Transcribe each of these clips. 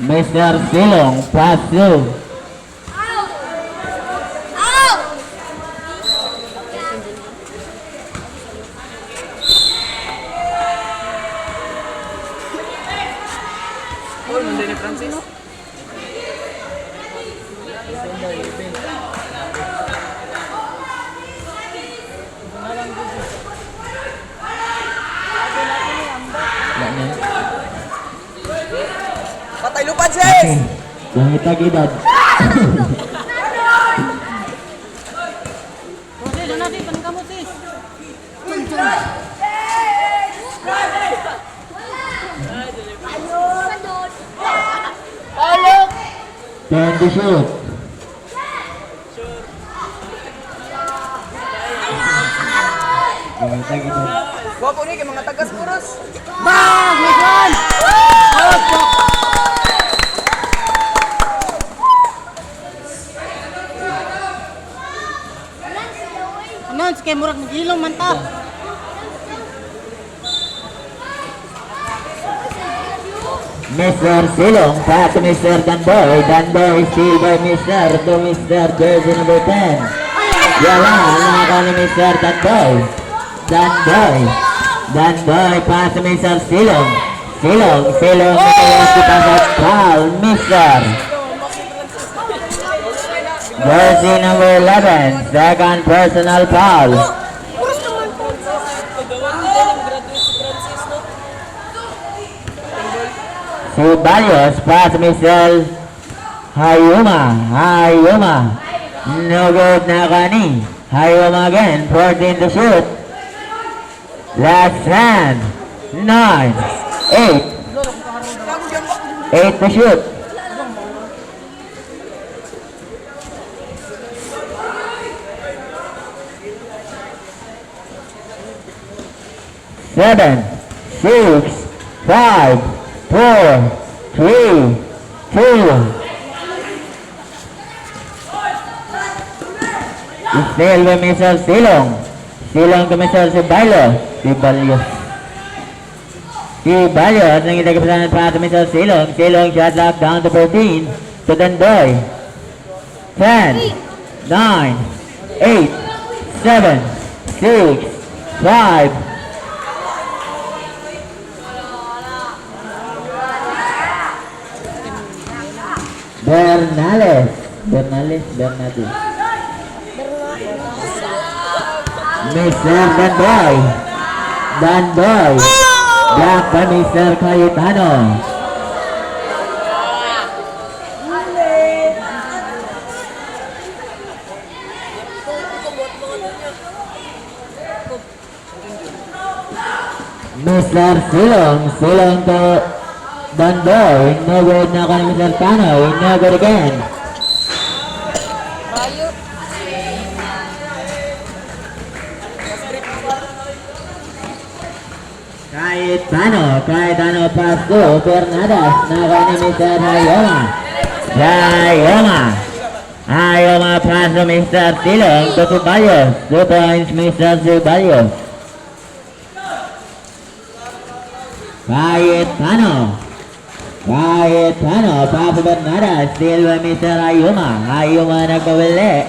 Mr. Silong, pass through. Oh, nandiyan ni Francis. Pak Jai. Langit lagi dan. Dan disut. Langit lagi dan. Gua pun kurus. Bang, Bang. Anon, kay murag nagilong man ta. Mr. Silong, pass to Mr. Danboy. Danboy still by Mr. to Mr. Jersey number 10. Wala, nakaka ni Mr. Danboy. Danboy. Danboy, pass to Mr. Silong. Silong, Silong, kita sa foul, Mr. Jersey number 11, second personal foul. Ceballos, pass Mr. Hayuma, Hayuma. No good na kani. Hayuma again, 14 to shoot. Last hand, 9, 8, 8 to shoot. Seven, six, five, four, three, two. By Mr. Silong. Silong to Mr. Sibalyo. Sibalyo. Sibalyo. At nang itagapasan pa to Mr. Silong. Silong shot lock down to 14. To Dandoy. 10, 9, 8, 7, 6, 5, Bernales. Bernales, Bernales. Mr. Danboy. Danboy. Block by Mr. Cayetano. Mr. Silong, Silong to Danboy. No good na kay Mr. Tano. No good again. Cayetano, Cayetano pass to Bernadas, naka ni Mr. Hayoma. Hayoma. Hayoma pass to Mr. Silong to Ceballos. Two points Mr. Ceballos. Cayetano. Cayetano, pass to Bernadas, still by Mr. Hayoma. Hayoma nagpawili.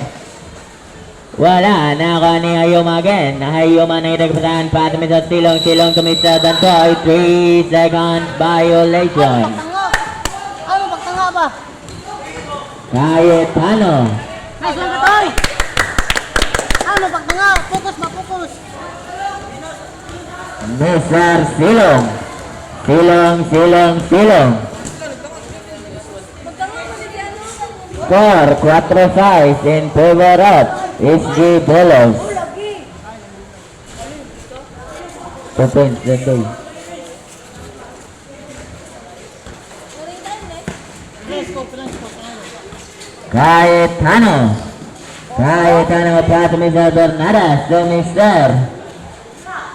Wala, naka ni Hayoma again. Hayoma na itagpasan pa Mr. Silong, Silong to Mr. Dantoy. 3 seconds violation. Ano pagtanga ba? Cayetano. Nice one katoy! Ano pagtanga? Focus ba? Focus! Mr. Silong. Silong, Silong, Silong. Score 4-5 in favor of SG Bolos. Two points, go. Cayetano. Cayetano pa to Mr. Bernadas to Mr.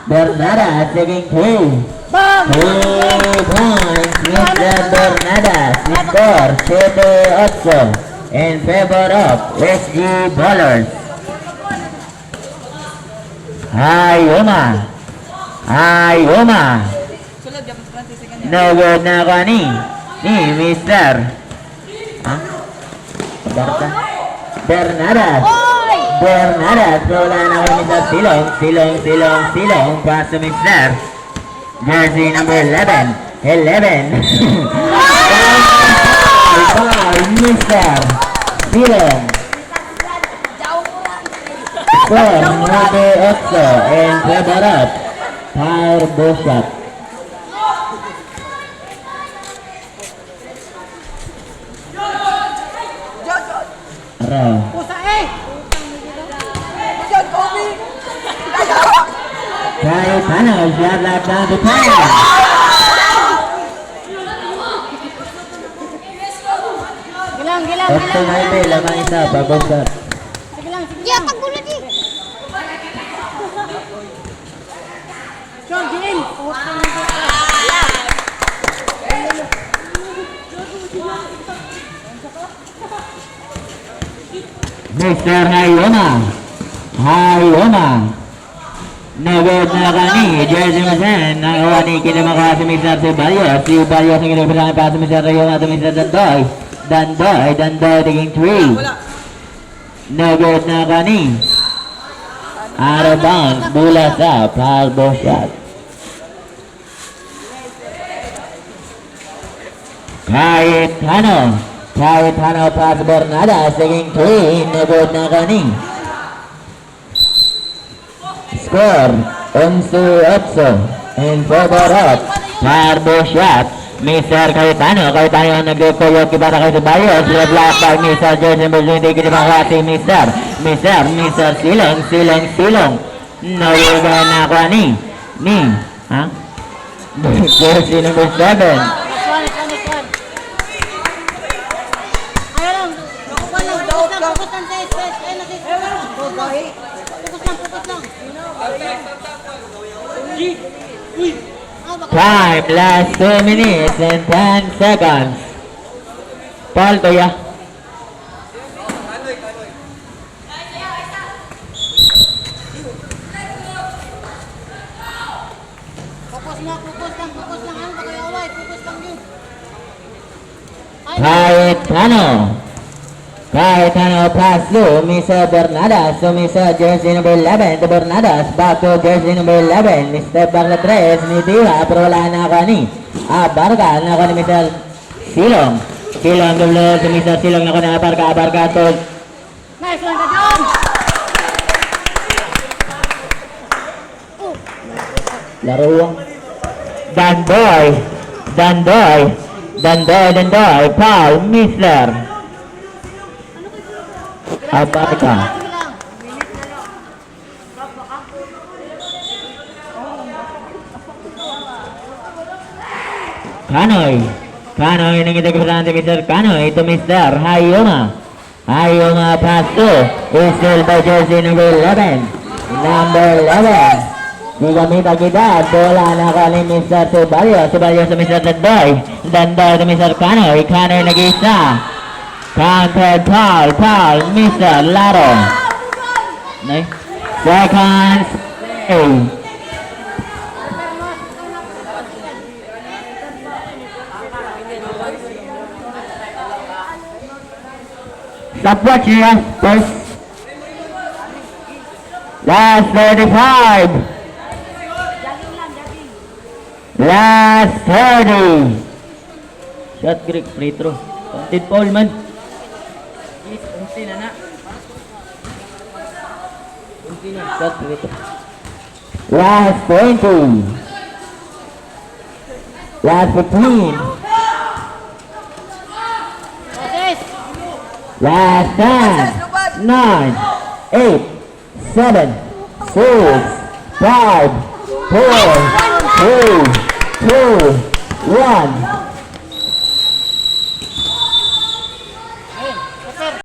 Bernadas taking two. Bang! Two points, Mr. Bernadas. Score 7-8 in favor of SG Ballers. Niya. No good na kani. ni Mr. Ah? Berta? Bernadas. Oy! Bernadas. Wala na kay Mr. Silong. Silong, Silong, Silong. Pass to Mr. Jersey number 11. 11. Bye, Mr. Silong. Score, number 8. And up. Power Boshak. Araw. Kahit ano, shot like down to 10. Gilang, gilang, gilang. 90, lamang isa, paggulo di. Sean, game. Mr. Hayoma. Hayoma. Nagod na kani, Jersey Masen, nagawa ni kinamakawa si Mr. Ceballos. Si Ceballos ang kinabilangan pa si Mr. Hayoma at Mr. Dandoy. Dandoy, Dandoy taking 3. Wala. Nagod na of bounds, bola sa ball shot. Kahit ano, kahit ano pa sa Bernada, taking 3, nagod na kani. Score, 11-8 in favor of Carbo shot. Mr. Cayetano, Cayetano ang nagkukulog para kay Ceballos. Red block by Mr. Jose Mercedes, kinibaka si Mr. Mr. Mr. Silong, Silong, Silong. Nawiga na ako ni, ni, ha? Jersey number 7. Next one, next one, next one. Ayaw lang. Fokus lang, fokus lang, fokus lang sa space. Ayun na, sa space. Fokus lang, fokus lang. Ah, baka- Time, last 2 minutes and 10 seconds. Paul, kuya. Kahit ano, kahit ano, pass to Mr. Bernadas, to Mr. Jersey number 11, to Bernadas, back to Jersey number 11, step back na 3, ni Diwa, pero wala na ako ni, ah, Barga, na ako ni Mr. Silong, Silong, double to Mr. Silong, na ako ni Abarga, Abarga to, Nice one, Kajon! laro, Dandoy, Dandoy, Dandoy, Dandoy, Paul, Mr. Lang. Kanoy. Kanoy nang itagusan si Mr. Kanoy to Mr. Hayoma. Hayoma pass to Isel by jersey number 11. Number 11. Gigamit agad bola na ka ni Mr. Ceballos. Ceballos to Mr. Dandoy. Dandoy to Mr. Kanoy. Kanoy nag-isa. Counter foul, foul, Mr. Laro. Nay. Seconds. Eight. Here, first. Last 35. Last 30. Shot Greek, free throw. Content foul man. Unti na na. Unti na. Free throw. Last 20. Last 15. Moses! Last 10, 9, 8, 7, 6, 5, 4, 3, 2, 1.